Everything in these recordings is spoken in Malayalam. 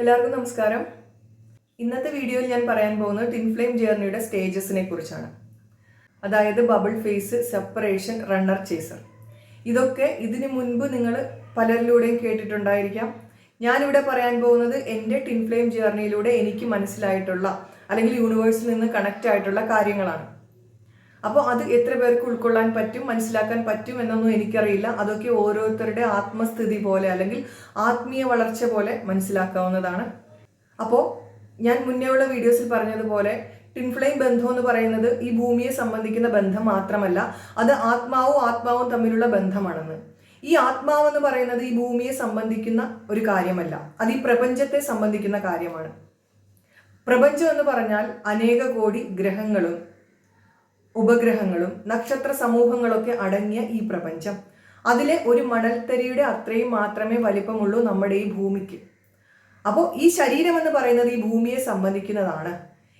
എല്ലാവർക്കും നമസ്കാരം. ഇന്നത്തെ വീഡിയോയിൽ ഞാൻ പറയാൻ പോകുന്നത് ടിൻ ഫ്ലെയിം ജേർണിയുടെ സ്റ്റേജസിനെ കുറിച്ചാണ്. അതായത് bubble phase separation runner chaser ഇതൊക്കെ ഇതിനു മുൻപ് നിങ്ങൾ പലരിലൂടെയും കേട്ടിട്ടുണ്ടായിരിക്കാം. ഞാനിവിടെ പറയാൻ പോകുന്നത് എന്റെ ടിൻ ഫ്ലെയിം ജേർണിയിലൂടെ എനിക്ക് മനസ്സിലായിട്ടുള്ള അല്ലെങ്കിൽ യൂണിവേഴ്സിൽ നിന്ന് കണക്റ്റ് ആയിട്ടുള്ള കാര്യങ്ങളാണ്. അപ്പോൾ അത് എത്ര പേർക്ക് ഉൾക്കൊള്ളാൻ പറ്റും മനസ്സിലാക്കാൻ പറ്റും എന്നൊന്നും എനിക്കറിയില്ല. അതൊക്കെ ഓരോരുത്തരുടെ ആത്മസ്ഥിതി പോലെ അല്ലെങ്കിൽ ആത്മീയ വളർച്ച പോലെ മനസ്സിലാക്കാവുന്നതാണ്. അപ്പോൾ ഞാൻ മുന്നേ ഉള്ള വീഡിയോസിൽ പറഞ്ഞതുപോലെ ടിൻഫ്ലെയിം ബന്ധം എന്ന് പറയുന്നത് ഈ ഭൂമിയെ സംബന്ധിക്കുന്ന ബന്ധം മാത്രമല്ല അത് ആത്മാവും ആത്മാവും തമ്മിലുള്ള ബന്ധമാണെന്ന്. ഈ ആത്മാവ് എന്ന് പറയുന്നത് ഈ ഭൂമിയെ സംബന്ധിക്കുന്ന ഒരു കാര്യമല്ല. അത് ഈ പ്രപഞ്ചത്തെ സംബന്ധിക്കുന്ന കാര്യമാണ്. പ്രപഞ്ചം എന്ന് പറഞ്ഞാൽ അനേക കോടി ഗ്രഹങ്ങളും ഉപഗ്രഹങ്ങളും നക്ഷത്ര സമൂഹങ്ങളൊക്കെ അടങ്ങിയ ഈ പ്രപഞ്ചം. അതിലെ ഒരു മണൽത്തരിയുടെ അത്രയും മാത്രമേ വലിപ്പമുള്ളൂ നമ്മുടെ ഈ ഭൂമിക്ക്. അപ്പോൾ ഈ ശരീരം എന്ന് പറയുന്നത് ഈ ഭൂമിയെ സംബന്ധിക്കുന്നതാണ്.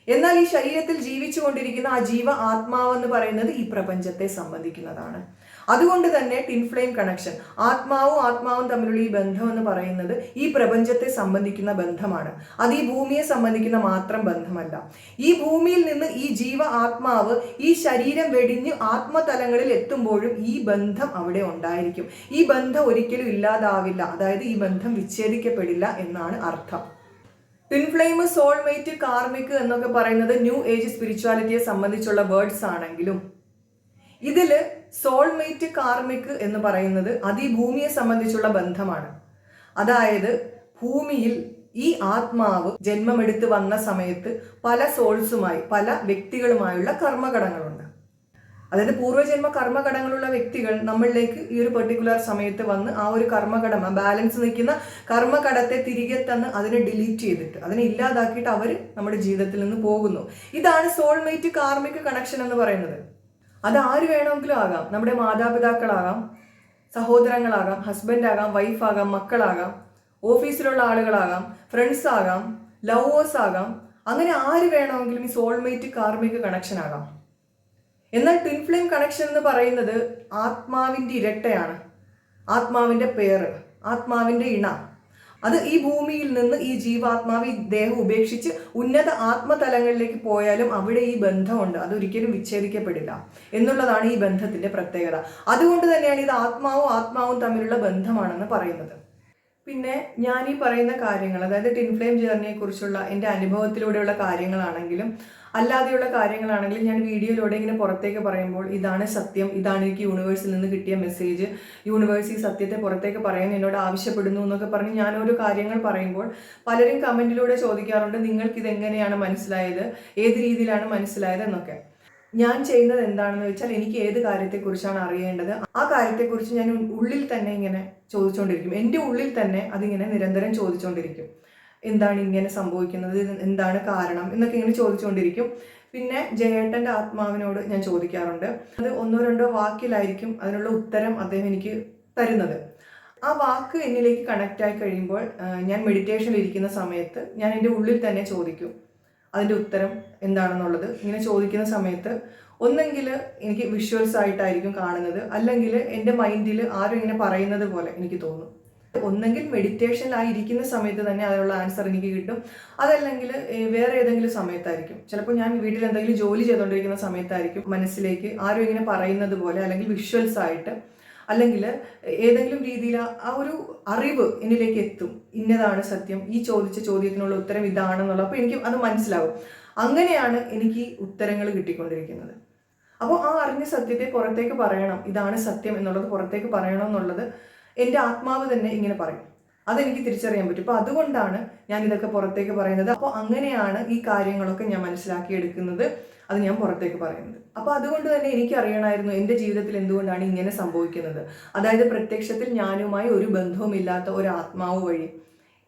എന്നാൽ ഈ ശരീരത്തിൽ ജീവിച്ചുകൊണ്ടിരിക്കുന്ന ആ ജീവ ആത്മാവെന്ന് പറയുന്നത് ഈ പ്രപഞ്ചത്തെ സംബന്ധിക്കുന്നതാണ്. അതുകൊണ്ട് തന്നെ ടിൻഫ്ലെയിം കണക്ഷൻ ആത്മാവും ആത്മാവും തമ്മിലുള്ള ഈ ബന്ധം എന്ന് പറയുന്നത് ഈ പ്രപഞ്ചത്തെ സംബന്ധിക്കുന്ന ബന്ധമാണ്. അത് ഈ ഭൂമിയെ സംബന്ധിക്കുന്ന മാത്രം ബന്ധമല്ല. ഈ ഭൂമിയിൽ നിന്ന് ഈ ജീവ ആത്മാവ് ഈ ശരീരം വെടിഞ്ഞ് ആത്മതലങ്ങളിൽ എത്തുമ്പോഴും ഈ ബന്ധം അവിടെ ഉണ്ടായിരിക്കും. ഈ ബന്ധം ഒരിക്കലും ഇല്ലാതാവില്ല. അതായത് ഈ ബന്ധം വിച്ഛേദിക്കപ്പെടില്ല എന്നാണ് അർത്ഥം. ട്വിൻഫ്ലെയിം സോൾമേറ്റ് കാർമിക് എന്നൊക്കെ പറയുന്നത് ന്യൂ ഏജ് സ്പിരിച്വാലിറ്റിയെ സംബന്ധിച്ചുള്ള വേർഡ്സ് ആണെങ്കിലും ഇതിൽ സോൾമേറ്റ് കാർമിക് എന്ന് പറയുന്നത് അതിഭൂമിയെ സംബന്ധിച്ചുള്ള ബന്ധമാണ്. അതായത് ഭൂമിയിൽ ഈ ആത്മാവ് ജന്മമെടുത്ത് വന്ന സമയത്ത് പല സോൾസുമായി പല വ്യക്തികളുമായുള്ള കർമ്മഘടങ്ങളുണ്ട്. അതായത് പൂർവജന്മ കർമ്മഘടങ്ങളുള്ള വ്യക്തികൾ നമ്മളിലേക്ക് ഈ ഒരു പെർട്ടിക്കുലർ സമയത്ത് വന്ന് ആ ഒരു കർമ്മഘടം ആ ബാലൻസ് നിൽക്കുന്ന കർമ്മഘടത്തെ തിരികെ തന്ന് അതിനെ ഡിലീറ്റ് ചെയ്തിട്ട് അതിനെ ഇല്ലാതാക്കിയിട്ട് അവർ നമ്മുടെ ജീവിതത്തിൽ നിന്ന് പോകുന്നു. ഇതാണ് സോൾമേറ്റ് കാർമിക് കണക്ഷൻ എന്ന് പറയുന്നത്. അത് ആര് വേണമെങ്കിലും ആകാം. നമ്മുടെ മാതാപിതാക്കളാകാം സഹോദരങ്ങളാകാം ഹസ്ബൻഡാകാം വൈഫാകാം മക്കളാകാം ഓഫീസിലുള്ള ആളുകളാകാം ഫ്രണ്ട്സ് ആകാം ലവേഴ്സ് ആകാം അങ്ങനെ ആര് വേണമെങ്കിലും ഈ സോൾമേറ്റ് കാർമിക കണക്ഷൻ ആകാം. എന്നാൽ ട്വിൻ ഫ്ലെയിം കണക്ഷൻ എന്ന് പറയുന്നത് ആത്മാവിന്റെ ഇരട്ടയാണ്. ആത്മാവിന്റെ പേര് ആത്മാവിന്റെ ഇണ. അത് ഈ ഭൂമിയിൽ നിന്ന് ഈ ജീവാത്മാവ് ഈ ദേഹം ഉപേക്ഷിച്ച് ഉന്നത ആത്മതലങ്ങളിലേക്ക് പോയാലും അവിടെ ഈ ബന്ധമുണ്ട്. അതൊരിക്കലും വിച്ഛേദിക്കപ്പെടില്ല. എന്നുള്ളതാണ് ഈ ബന്ധത്തിന്റെ പ്രത്യേകത. അതുകൊണ്ട് തന്നെയാണ് ഇത് ആത്മാവും ആത്മാവും തമ്മിലുള്ള ബന്ധമാണെന്ന് പറയുന്നത്. പിന്നെ ഞാൻ ഈ പറയുന്ന കാര്യങ്ങൾ അതായത് ടിൻഫ്ലെയിം ജേർണിയെ കുറിച്ചുള്ള എന്റെ അനുഭവത്തിലൂടെയുള്ള കാര്യങ്ങളാണെങ്കിലും അല്ലാതെയുള്ള കാര്യങ്ങളാണെങ്കിലും ഞാൻ വീഡിയോയിലൂടെ ഇങ്ങനെ പുറത്തേക്ക് പറയുമ്പോൾ ഇതാണ് സത്യം ഇതാണ് എനിക്ക് യൂണിവേഴ്സിൽ നിന്ന് കിട്ടിയ മെസ്സേജ്. യൂണിവേഴ്സ് ഈ സത്യത്തെ പുറത്തേക്ക് പറയാൻ എന്നോട് ആവശ്യപ്പെടുന്നു എന്നൊക്കെ പറഞ്ഞ് ഞാൻ ഓരോ കാര്യങ്ങൾ പറയുമ്പോൾ പലരും കമന്റിലൂടെ ചോദിക്കാറുണ്ട് നിങ്ങൾക്ക് ഇതെങ്ങനെയാണ് മനസ്സിലായത്? ഏത് രീതിയിലാണ് മനസ്സിലായത്? എന്നൊക്കെ. ഞാൻ ചെയ്യുന്നത് എന്താണെന്ന് വെച്ചാൽ എനിക്ക് ഏത് കാര്യത്തെക്കുറിച്ചാണ് അറിയേണ്ടത്? ആ കാര്യത്തെക്കുറിച്ച് ഞാൻ ഉള്ളിൽ തന്നെ ഇങ്ങനെ ചോദിച്ചുകൊണ്ടിരിക്കും എന്റെ ഉള്ളിൽ തന്നെ അതിങ്ങനെ നിരന്തരം ചോദിച്ചുകൊണ്ടിരിക്കും എന്താണ് ഇങ്ങനെ സംഭവിക്കുന്നത്? എന്താണ് കാരണം? എന്നൊക്കെ ഇങ്ങനെ ചോദിച്ചുകൊണ്ടിരിക്കും പിന്നെ ജയേട്ടന്റെ ആത്മാവിനോട് ഞാൻ ചോദിക്കാറുണ്ട്. അത് ഒന്നോ രണ്ടോ വാക്കിലായിരിക്കും അതിനുള്ള ഉത്തരം അദ്ദേഹം എനിക്ക് തരുന്നത്. ആ വാക്ക് എന്നിലേക്ക് കണക്റ്റായി കഴിയുമ്പോൾ ഞാൻ മെഡിറ്റേഷനിൽ ഇരിക്കുന്ന സമയത്ത് ഞാൻ എന്റെ ഉള്ളിൽ തന്നെ ചോദിക്കും. അതിന്റെ ഉത്തരം എന്താണെന്നുള്ളത് ഇങ്ങനെ ചോദിക്കുന്ന സമയത്ത് ഒന്നെങ്കിൽ എനിക്ക് വിഷ്വൽസ് ആയിട്ടായിരിക്കും കാണുന്നത് അല്ലെങ്കിൽ എന്റെ മൈൻഡിൽ ആരും ഇങ്ങനെ പറയുന്നത് പോലെ എനിക്ക് തോന്നും. ഒന്നെങ്കിൽ മെഡിറ്റേഷനിലായിരിക്കുന്ന സമയത്ത് തന്നെ അതിനുള്ള ആൻസർ എനിക്ക് കിട്ടും. അതല്ലെങ്കിൽ വേറെ ഏതെങ്കിലും സമയത്തായിരിക്കും. ചിലപ്പോൾ ഞാൻ വീട്ടിൽ എന്തെങ്കിലും ജോലി ചെയ്തുകൊണ്ടിരിക്കുന്ന സമയത്തായിരിക്കും മനസ്സിലേക്ക് ആരും ഇങ്ങനെ പറയുന്നത് പോലെ അല്ലെങ്കിൽ വിഷ്വൽസ് ആയിട്ട് അല്ലെങ്കിൽ ഏതെങ്കിലും രീതിയിൽ ആ ഒരു അറിവ് എന്നിലേക്ക് എത്തും. ഇന്നതാണ് സത്യം. ഈ ചോദിച്ച ചോദ്യത്തിനുള്ള ഉത്തരം ഇതാണെന്നുള്ളത് അപ്പോൾ എനിക്ക് അത് മനസ്സിലാവും. അങ്ങനെയാണ് എനിക്ക് ഉത്തരങ്ങൾ കിട്ടിക്കൊണ്ടിരിക്കുന്നത്. അപ്പോൾ ആ അറിഞ്ഞ സത്യത്തെ പുറത്തേക്ക് പറയണം. ഇതാണ് സത്യം എന്നുള്ളത് പുറത്തേക്ക് പറയണം എന്നുള്ളത് എന്റെ ആത്മാവ് തന്നെ ഇങ്ങനെ പറയും. അതെനിക്ക് തിരിച്ചറിയാൻ പറ്റും. അപ്പോൾ അതുകൊണ്ടാണ് ഞാൻ ഇതൊക്കെ പുറത്തേക്ക് പറയുന്നത്. അപ്പോൾ അങ്ങനെയാണ് ഈ കാര്യങ്ങളൊക്കെ ഞാൻ മനസ്സിലാക്കിയെടുക്കുന്നത്. അത് ഞാൻ പുറത്തേക്ക് പറയുന്നത്. അപ്പോൾ അതുകൊണ്ട് തന്നെ എനിക്ക് അറിയണമായിരുന്നു എന്റെ ജീവിതത്തിൽ എന്തുകൊണ്ടാണ് ഇങ്ങനെ സംഭവിക്കുന്നത്. അതായത് പ്രത്യക്ഷത്തിൽ ഞാനുമായി ഒരു ബന്ധവുമില്ലാത്ത ഒരു ആത്മാവ് വഴി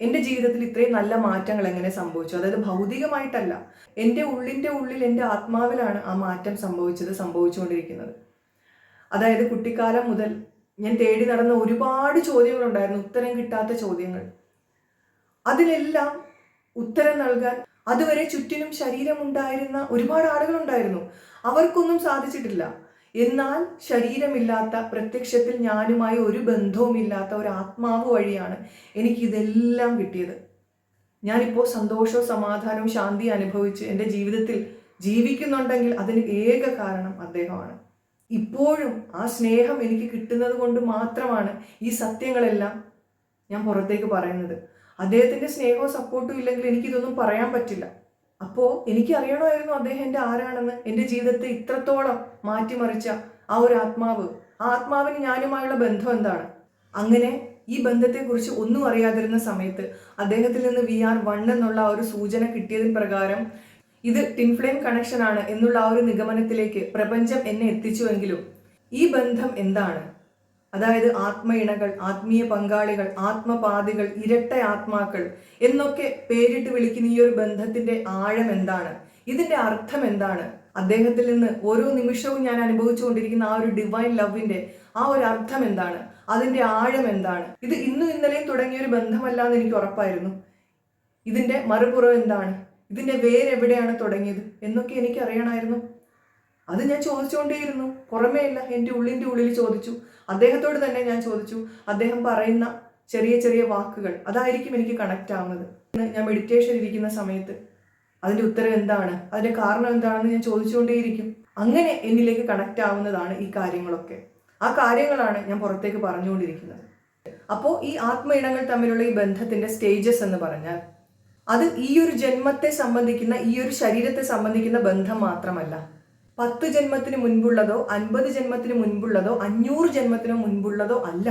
എന്റെ ജീവിതത്തിൽ ഇത്രയും നല്ല മാറ്റങ്ങൾ എങ്ങനെ സംഭവിച്ചു? അതായത് ഭൗതികമായിട്ടല്ല എന്റെ ഉള്ളിന്റെ ഉള്ളിൽ എന്റെ ആത്മാവിലാണ് ആ മാറ്റം സംഭവിച്ചത് സംഭവിച്ചുകൊണ്ടിരിക്കുന്നത്. അതായത് കുട്ടിക്കാലം മുതൽ ഞാൻ തേടി നടന്ന ഒരുപാട് ചോദ്യങ്ങളുണ്ടായിരുന്നു ഉത്തരം കിട്ടാത്ത ചോദ്യങ്ങൾ. അതിലെല്ലാം ഉത്തരം നൽകാൻ അതുവരെ ചുറ്റിനും ശരീരമുണ്ടായിരുന്ന ഒരുപാട് ആളുകളുണ്ടായിരുന്നു. അവർക്കൊന്നും സാധിച്ചിട്ടില്ല. എന്നാൽ ശരീരമില്ലാത്ത പ്രത്യക്ഷത്തിൽ ഞാനുമായി ഒരു ബന്ധവുമില്ലാത്ത ഒരു ആത്മാവ് വഴിയാണ് എനിക്കിതെല്ലാം കിട്ടിയത്. ഞാനിപ്പോൾ സന്തോഷവും സമാധാനവും ശാന്തി അനുഭവിച്ച് എന്റെ ജീവിതത്തിൽ ജീവിക്കുന്നുണ്ടെങ്കിൽ അതിന് ഏക കാരണം അദ്ദേഹമാണ്. ഇപ്പോഴും ആ സ്നേഹം എനിക്ക് കിട്ടുന്നത് കൊണ്ട് മാത്രമാണ് ഈ സത്യങ്ങളെല്ലാം ഞാൻ പുറത്തേക്ക് പറയുന്നത്. അദ്ദേഹത്തിന്റെ സ്നേഹവും സപ്പോർട്ടും ഇല്ലെങ്കിൽ എനിക്കിതൊന്നും പറയാൻ പറ്റില്ല. അപ്പോൾ എനിക്ക് അറിയണമായിരുന്നു അദ്ദേഹം എന്റെ ആരാണെന്ന്? എന്റെ ജീവിതത്തെ ഇത്രത്തോളം മാറ്റിമറിച്ച ആ ഒരു ആത്മാവ്? ആ ആത്മാവിന് ഞാനുമായുള്ള ബന്ധം എന്താണ്? അങ്ങനെ ഈ ബന്ധത്തെക്കുറിച്ച് ഒന്നും അറിയാതിരുന്ന സമയത്ത് അദ്ദേഹത്തിൽ നിന്ന് വി ആർ വൺ എന്നുള്ള ഒരു സൂചന കിട്ടിയതിൻ പ്രകാരം ഇത് ടിൻഫ്ലെയിം കണക്ഷൻ ആണ് എന്നുള്ള ആ ഒരു നിഗമനത്തിലേക്ക് പ്രപഞ്ചം എന്നെ എത്തിച്ചുവെങ്കിലും ഈ ബന്ധം എന്താണ്? അതായത് ആത്മ ഇണകൾ ആത്മീയ പങ്കാളികൾ ആത്മപാതികൾ ഇരട്ട ആത്മാക്കൾ എന്നൊക്കെ പേരിട്ട് വിളിക്കുന്ന ഈ ഒരു ബന്ധത്തിന്റെ ആഴം എന്താണ്? ഇതിന്റെ അർത്ഥം എന്താണ്? അദ്ദേഹത്തിൽ നിന്ന് ഓരോ നിമിഷവും ഞാൻ അനുഭവിച്ചുകൊണ്ടിരിക്കുന്ന ആ ഒരു ഡിവൈൻ ലവിന്റെ ആ ഒരു അർത്ഥം എന്താണ്? അതിന്റെ ആഴം എന്താണ്? ഇത് ഇന്നും ഇന്നലെയും തുടങ്ങിയ ഒരു ബന്ധമല്ല എന്ന് എനിക്ക് ഉറപ്പായിരുന്നു. ഇതിന്റെ മറുപുറം എന്താണ്? ഇതിന്റെ വേരെവിടെയാണ് തുടങ്ങിയത് എന്നൊക്കെ എനിക്ക് അറിയണമായിരുന്നു. അത് ഞാൻ ചോദിച്ചുകൊണ്ടേയിരുന്നു പുറമേ അല്ല എന്റെ ഉള്ളിന്റെ ഉള്ളിൽ ചോദിച്ചു. അദ്ദേഹത്തോട് തന്നെ ഞാൻ ചോദിച്ചു. അദ്ദേഹം പറയുന്ന ചെറിയ ചെറിയ വാക്കുകൾ. അതായിരിക്കും എനിക്ക് കണക്റ്റ് ആവുന്നത്. ഞാൻ മെഡിറ്റേഷൻ ഇരിക്കുന്ന സമയത്ത് അതിന്റെ ഉത്തരം എന്താണ്? അതിന്റെ കാരണം എന്താണെന്ന് ഞാൻ ചോദിച്ചുകൊണ്ടേയിരിക്കും അങ്ങനെ എന്നിലേക്ക് കണക്റ്റ് ആവുന്നതാണ് ഈ കാര്യങ്ങളൊക്കെ. ആ കാര്യങ്ങളാണ് ഞാൻ പുറത്തേക്ക് പറഞ്ഞുകൊണ്ടിരിക്കുന്നത്. അപ്പോൾ ഈ ആത്മ ഇണങ്ങൾ തമ്മിലുള്ള ഈ ബന്ധത്തിന്റെ സ്റ്റേജസ് എന്ന് പറഞ്ഞാൽ അത് ഈ ഒരു ജന്മത്തെ സംബന്ധിക്കുന്ന ഈ ഒരു ശരീരത്തെ സംബന്ധിക്കുന്ന ബന്ധം മാത്രമല്ല. പത്ത് ജന്മത്തിന് മുൻപുള്ളതോ അൻപത് ജന്മത്തിന് മുൻപുള്ളതോ അഞ്ഞൂറ് ജന്മത്തിന് മുൻപുള്ളതോ അല്ല.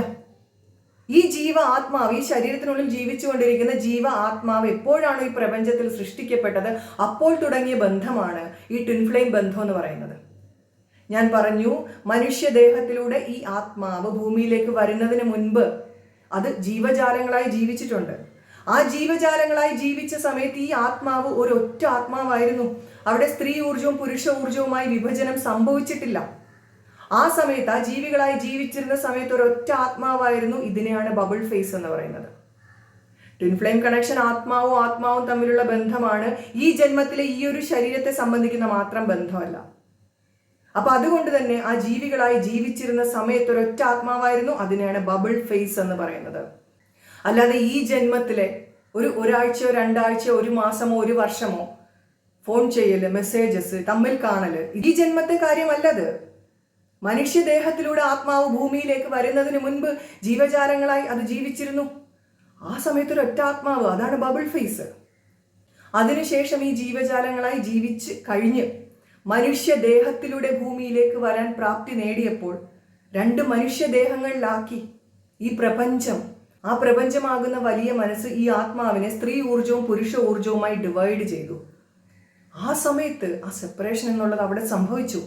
ഈ ജീവ ആത്മാവ് ഈ ശരീരത്തിനുള്ളിൽ ജീവിച്ചുകൊണ്ടിരിക്കുന്ന ജീവ ആത്മാവ് എപ്പോഴാണ് ഈ പ്രപഞ്ചത്തിൽ സൃഷ്ടിക്കപ്പെട്ടത്? അപ്പോൾ തുടങ്ങിയ ബന്ധമാണ് ഈ ട്വിൻഫ്ലെയിം ബന്ധം എന്ന് പറയുന്നത്. ഞാൻ പറഞ്ഞു മനുഷ്യദേഹത്തിലൂടെ ഈ ആത്മാവ് ഭൂമിയിലേക്ക് വരുന്നതിന് മുൻപ് അത് ജീവജാലങ്ങളായി ജീവിച്ചിട്ടുണ്ട്. ആ ജീവജാലങ്ങളായി ജീവിച്ച സമയത്ത് ഈ ആത്മാവ് ഒരു ഒറ്റ ആത്മാവായിരുന്നു. അവിടെ സ്ത്രീ ഊർജവും പുരുഷ ഊർജവുമായി വിഭജനം സംഭവിച്ചിട്ടില്ല. ആ സമയത്ത് ആ ജീവികളായി ജീവിച്ചിരുന്ന സമയത്ത് ഒരു ഒറ്റ ആത്മാവായിരുന്നു ഇതിനെയാണ് ബബിൾ ഫേസ് എന്ന് പറയുന്നത്. ട്വിൻ ഫ്ലെയിം കണക്ഷൻ ആത്മാവും ആത്മാവും തമ്മിലുള്ള ബന്ധമാണ് ഈ ജന്മത്തിലെ ഈ ഒരു ശരീരത്തെ സംബന്ധിക്കുന്ന മാത്രം ബന്ധമല്ല. അപ്പൊ അതുകൊണ്ട് തന്നെ ആ ജീവികളായി ജീവിച്ചിരുന്ന സമയത്ത് ഒരൊറ്റ ആത്മാവായിരുന്നു അതിനെയാണ് ബബിൾ ഫേസ് എന്ന് പറയുന്നത്. അല്ലാതെ ഈ ജന്മത്തിലെ ഒരു ഒരാഴ്ചയോ രണ്ടാഴ്ചയോ ഒരു മാസമോ ഒരു വർഷമോ ഫോൺ ചെയ്യൽ മെസ്സേജസ് തമ്മിൽ കാണൽ ഈ ജന്മത്തെ കാര്യമല്ലത്. മനുഷ്യദേഹത്തിലൂടെ ആത്മാവ് ഭൂമിയിലേക്ക് വരുന്നതിന് മുൻപ് ജീവജാലങ്ങളായി അത് ജീവിച്ചിരുന്നു. ആ സമയത്ത് ഒരു ഒറ്റ ആത്മാവ് അതാണ് ബബിൾ ഫേസ് അതിനുശേഷം ഈ ജീവജാലങ്ങളായി ജീവിച്ച് കഴിഞ്ഞ് മനുഷ്യദേഹത്തിലൂടെ ഭൂമിയിലേക്ക് വരാൻ പ്രാപ്തി നേടിയപ്പോൾ രണ്ട് മനുഷ്യദേഹങ്ങളിലാക്കി ഈ പ്രപഞ്ചം ആ പ്രപഞ്ചമാകുന്ന വലിയ മനസ്സ് ഈ ആത്മാവിനെ സ്ത്രീ ഊർജവും പുരുഷ ഊർജവുമായി ഡിവൈഡ് ചെയ്തു. ആ സമയത്ത് ആ സെപ്പറേഷൻ എന്നുള്ളത് അവിടെ സംഭവിച്ചു.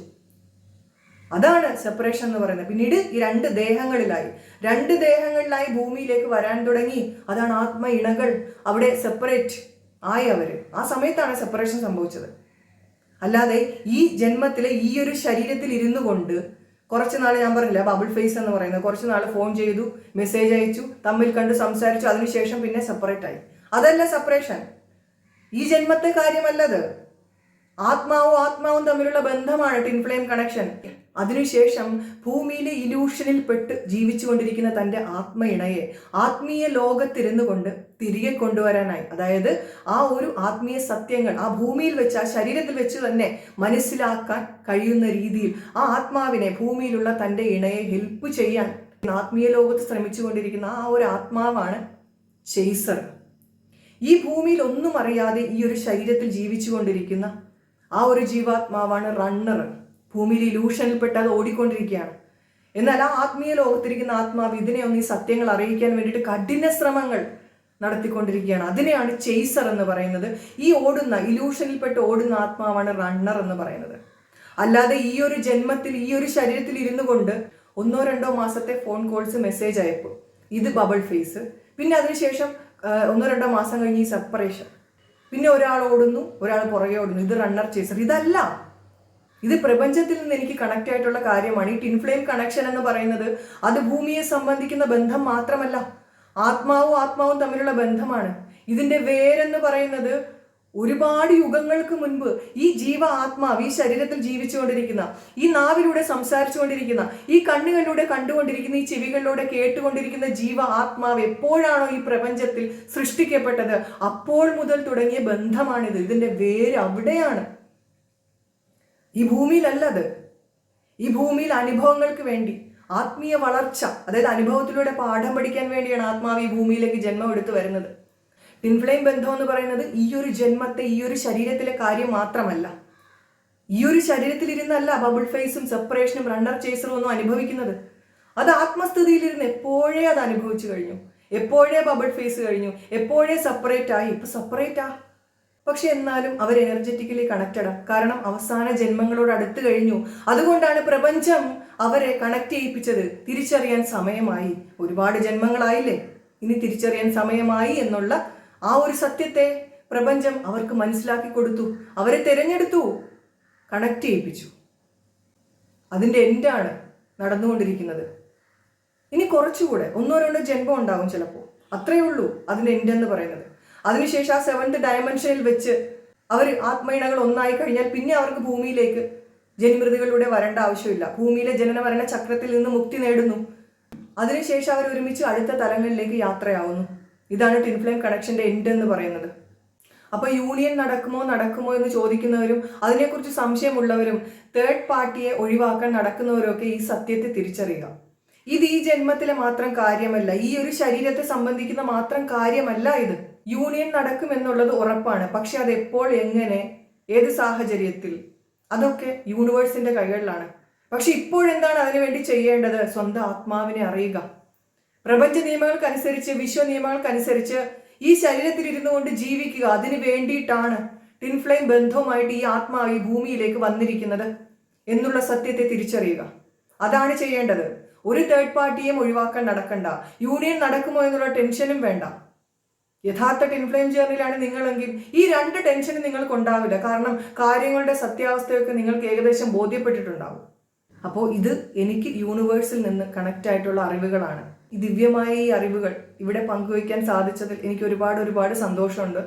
അതാണ് സെപ്പറേഷൻ എന്ന് പറയുന്നത്. പിന്നീട് ഈ രണ്ട് ദേഹങ്ങളിലായി. രണ്ട് ദേഹങ്ങളിലായി ഭൂമിയിലേക്ക് വരാൻ തുടങ്ങി. അതാണ് ആത്മ ഇണകൾ. അവിടെ സെപ്പറേറ്റ് ആയി അവർ. ആ സമയത്താണ് സെപ്പറേഷൻ സംഭവിച്ചത്. അല്ലാതെ ഈ ജന്മത്തിലെ ഈ ഒരു ശരീരത്തിൽ ഇരുന്നു കൊണ്ട് കുറച്ച് നാൾ ഞാൻ പറഞ്ഞില്ല ബബിൾ ഫേസ് എന്ന് പറയുന്നത്. കുറച്ച് നാൾ ഫോൺ ചെയ്തു മെസ്സേജ് അയച്ചു തമ്മിൽ കണ്ട് സംസാരിച്ചു അതിനുശേഷം പിന്നെ സെപ്പറേറ്റ് ആയി. അതല്ല സെപ്പറേഷൻ ഈ ജന്മത്തെ കാര്യമല്ലത്. ആത്മാവും ആത്മാവും തമ്മിലുള്ള ബന്ധമാണ് ടിൻഫ്ലെയിം കണക്ഷൻ അതിനുശേഷം ഭൂമിയിലെ ഇലൂഷനിൽ പെട്ട് ജീവിച്ചുകൊണ്ടിരിക്കുന്ന തന്റെ ആത്മ ഇണയെ ആത്മീയ ലോകത്തിരുന്നു കൊണ്ട് തിരികെ കൊണ്ടുവരാനായി. അതായത് ആ ഒരു ആത്മീയ സത്യങ്ങൾ ആ ഭൂമിയിൽ വെച്ച് ആ ശരീരത്തിൽ വെച്ച് തന്നെ മനസ്സിലാക്കാൻ കഴിയുന്ന രീതിയിൽ ആ ആത്മാവിനെ ഭൂമിയിലുള്ള തന്റെ ഇണയെ ഹെൽപ്പ് ചെയ്യാൻ ആത്മീയ ലോകത്ത് ശ്രമിച്ചുകൊണ്ടിരിക്കുന്ന ആ ഒരു ആത്മാവാണ് ചേസർ. ഈ ഭൂമിയിൽ ഒന്നും അറിയാതെ ഈ ഒരു ശരീരത്തിൽ ജീവിച്ചുകൊണ്ടിരിക്കുന്ന ആ ഒരു ജീവാത്മാവാണ് റണ്ണർ. ഭൂമിയിൽ ഇലൂഷനിൽപ്പെട്ട് അത് ഓടിക്കൊണ്ടിരിക്കുകയാണ്. എന്നാൽ ആ ആത്മീയ ലോകത്തിരിക്കുന്ന ആത്മാവ് ഇതിനെ ഒന്ന് ഈ സത്യങ്ങൾ അറിയിക്കാൻ വേണ്ടിയിട്ട് കഠിന ശ്രമങ്ങൾ നടത്തിക്കൊണ്ടിരിക്കുകയാണ്. അതിനെയാണ് ചെയ്സർ എന്ന് പറയുന്നത്. ഈ ഓടുന്ന ഇലൂഷനിൽപ്പെട്ട് ഓടുന്ന ആത്മാവാണ് റണ്ണർ എന്ന് പറയുന്നത്. അല്ലാതെ ഈ ഒരു ജന്മത്തിൽ ഈ ഒരു ശരീരത്തിൽ ഇരുന്നു കൊണ്ട് ഒന്നോ രണ്ടോ മാസത്തെ ഫോൺ കോൾസ് മെസ്സേജ് അയപ്പ് ഇത് ബബിൾ ഫേസ് പിന്നെ അതിനുശേഷം ഒന്നോ രണ്ടോ മാസം കഴിഞ്ഞ് ഈ സെപ്പറേഷൻ പിന്നെ ഒരാൾ ഓടുന്നു ഒരാൾ പുറകെ ഓടുന്നു. ഇത് റണ്ണർ ചേസർ ഇതല്ല. ഇത് പ്രപഞ്ചത്തിൽ നിന്ന് എനിക്ക് കണക്ട് ആയിട്ടുള്ള കാര്യമാണ്. ഈ ടിൻഫ്ലെയിം കണക്ഷൻ എന്ന് പറയുന്നത് അത് ഭൂമിയെ സംബന്ധിക്കുന്ന ബന്ധം മാത്രമല്ല ആത്മാവും ആത്മാവും തമ്മിലുള്ള ബന്ധമാണ്. ഇതിന്റെ വേരെന്ന് പറയുന്നത് ഒരുപാട് യുഗങ്ങൾക്ക് മുൻപ് ഈ ജീവ ആത്മാവ് ഈ ശരീരത്തിൽ ജീവിച്ചുകൊണ്ടിരിക്കുന്ന ഈ നാവിലൂടെ സംസാരിച്ചുകൊണ്ടിരിക്കുന്ന ഈ കണ്ണുകളിലൂടെ കണ്ടുകൊണ്ടിരിക്കുന്ന ഈ ചെവികളിലൂടെ കേട്ടുകൊണ്ടിരിക്കുന്ന ജീവ ആത്മാവ് എപ്പോഴാണോ ഈ പ്രപഞ്ചത്തിൽ സൃഷ്ടിക്കപ്പെട്ടത്? അപ്പോൾ മുതൽ തുടങ്ങിയ ബന്ധമാണിത്. ഇതിന്റെ വേര് അവിടെയാണ്. ഈ ഭൂമിയിലല്ല അത് ഈ ഭൂമിയിൽ അനുഭവങ്ങൾക്ക് വേണ്ടി ആത്മീയ വളർച്ച അതായത് അനുഭവത്തിലൂടെ പാഠം പഠിക്കാൻ വേണ്ടിയാണ് ആത്മാവ് ഈ ഭൂമിയിലേക്ക് ജന്മം എടുത്തു വരുന്നത്. ടിൻഫ്ലെയിം ബന്ധം എന്ന് പറയുന്നത് ഈ ഒരു ജന്മത്തെ ഈ ഒരു ശരീരത്തിലെ കാര്യം മാത്രമല്ല. ഈ ഒരു ശരീരത്തിൽ ഇരുന്നല്ല ബബിൾ ഫേസും സെപ്പറേഷനും റണ്ണർ ചേസറും ഒന്നും അനുഭവിക്കുന്നത്. അത് ആത്മസ്ഥിതിയിലിരുന്ന് എപ്പോഴേ അത് അനുഭവിച്ചു കഴിഞ്ഞു? എപ്പോഴേ ബബിൾ ഫേസ് കഴിഞ്ഞു? എപ്പോഴേ സെപ്പറേറ്റ് ആയി? ഇപ്പൊ സെപ്പറേറ്റ് ആ? പക്ഷെ എന്നാലും അവർ എനർജറ്റിക്കലി ആണ്. കാരണം അവസാന ജന്മങ്ങളോട് അടുത്തു കഴിഞ്ഞു. അതുകൊണ്ടാണ് പ്രപഞ്ചം അവരെ കണക്ട് ചെയ്യിപ്പിച്ചത്. തിരിച്ചറിയാൻ സമയമായി. ഒരുപാട് ജന്മങ്ങളായില്ലേ? ഇനി തിരിച്ചറിയാൻ സമയമായി എന്നുള്ള ആ ഒരു സത്യത്തെ പ്രപഞ്ചം അവർക്ക് മനസ്സിലാക്കി കൊടുത്തു. അവരെ തിരഞ്ഞെടുത്തു. കണക്ട് ചെയ്യിപ്പിച്ചു. അതിന്റെ എൻഡാണ് നടന്നുകൊണ്ടിരിക്കുന്നത്. ഇനി കുറച്ചുകൂടെ ഒന്നോ രണ്ടോ ജന്മം ഉണ്ടാകും ചിലപ്പോൾ. അത്രയേ ഉള്ളൂ അതിന്റെ എൻഡ് എന്ന് പറയുന്നത്. അതിനുശേഷം ആ സെവൻത് ഡയമെൻഷനിൽ വെച്ച് അവർ ആത്മയിണകൾ ഒന്നായി കഴിഞ്ഞാൽ പിന്നെ അവർക്ക് ഭൂമിയിലേക്ക് ജനിമൃതികളിലൂടെ വരേണ്ട ആവശ്യമില്ല. ഭൂമിയിലെ ജനന മരണ ചക്രത്തിൽ നിന്ന് മുക്തി നേടുന്നു. അതിനുശേഷം അവർ ഒരുമിച്ച് അടുത്ത തലങ്ങളിലേക്ക് യാത്രയാവുന്നു. ഇതാണ് ടിൻഫ്ലെയിം കണക്ഷന്റെ എൻഡ് എന്ന് പറയുന്നത്. അപ്പോൾ യൂണിയൻ നടക്കുമോ നടക്കുമോ എന്ന് ചോദിക്കുന്നവരും അതിനെക്കുറിച്ച് സംശയമുള്ളവരും തേർഡ് പാർട്ടിയെ ഒഴിവാക്കാൻ നടക്കുന്നവരൊക്കെ ഈ സത്യത്തെ തിരിച്ചറിയുക. ഇത് ഈ ജന്മത്തിലെ മാത്രം കാര്യമല്ല ഈ ഒരു ശരീരത്തെ സംബന്ധിക്കുന്ന മാത്രം കാര്യമല്ല ഇത്. യൂണിയൻ നടക്കുമെന്നുള്ളത് ഉറപ്പാണ്. പക്ഷെ അത് എപ്പോൾ എങ്ങനെ ഏത് സാഹചര്യത്തിൽ? അതൊക്കെ യൂണിവേഴ്സിന്റെ കൈകളിലാണ്. പക്ഷെ ഇപ്പോഴെന്താണ് അതിനുവേണ്ടി ചെയ്യേണ്ടത്? സ്വന്തം ആത്മാവിനെ അറിയുക. പ്രപഞ്ച നിയമങ്ങൾക്കനുസരിച്ച് വിശ്വ നിയമങ്ങൾക്കനുസരിച്ച് ഈ ശരീരത്തിൽ ഇരുന്നു കൊണ്ട് ജീവിക്കുക. അതിന് വേണ്ടിയിട്ടാണ് ടിൻഫ്ലെയിം ബന്ധവുമായിട്ട് ഈ ആത്മാവ് ഈ ഭൂമിയിലേക്ക് വന്നിരിക്കുന്നത് എന്നുള്ള സത്യത്തെ തിരിച്ചറിയുക. അതാണ് ചെയ്യേണ്ടത്. ഒരു തേർഡ് പാർട്ടിയും ഒഴിവാക്കാൻ നടക്കണ്ട. യൂണിയൻ നടക്കുമോ എന്നുള്ള ടെൻഷനും വേണ്ട. യഥാർത്ഥ ടിൻഫ്ലെയിം ജേർണിയിലാണ് നിങ്ങളെങ്കിൽ ഈ രണ്ട് ടെൻഷനും നിങ്ങൾക്ക് ഉണ്ടാവില്ല. കാരണം കാര്യങ്ങളുടെ സത്യാവസ്ഥയൊക്കെ നിങ്ങൾക്ക് ഏകദേശം ബോധ്യപ്പെട്ടിട്ടുണ്ടാവും. അപ്പോൾ ഇത് എനിക്ക് യൂണിവേഴ്സിൽ നിന്ന് കണക്റ്റ് ആയിട്ടുള്ള അറിവുകളാണ്. ഈ ദിവ്യമായ ഈ അറിവുകൾ ഇവിടെ പങ്കുവയ്ക്കാൻ സാധിച്ചതിൽ എനിക്ക് ഒരുപാട് ഒരുപാട് സന്തോഷമുണ്ട്.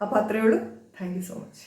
അപ്പോൾ അത്രയേ ഉള്ളൂ. Thank so much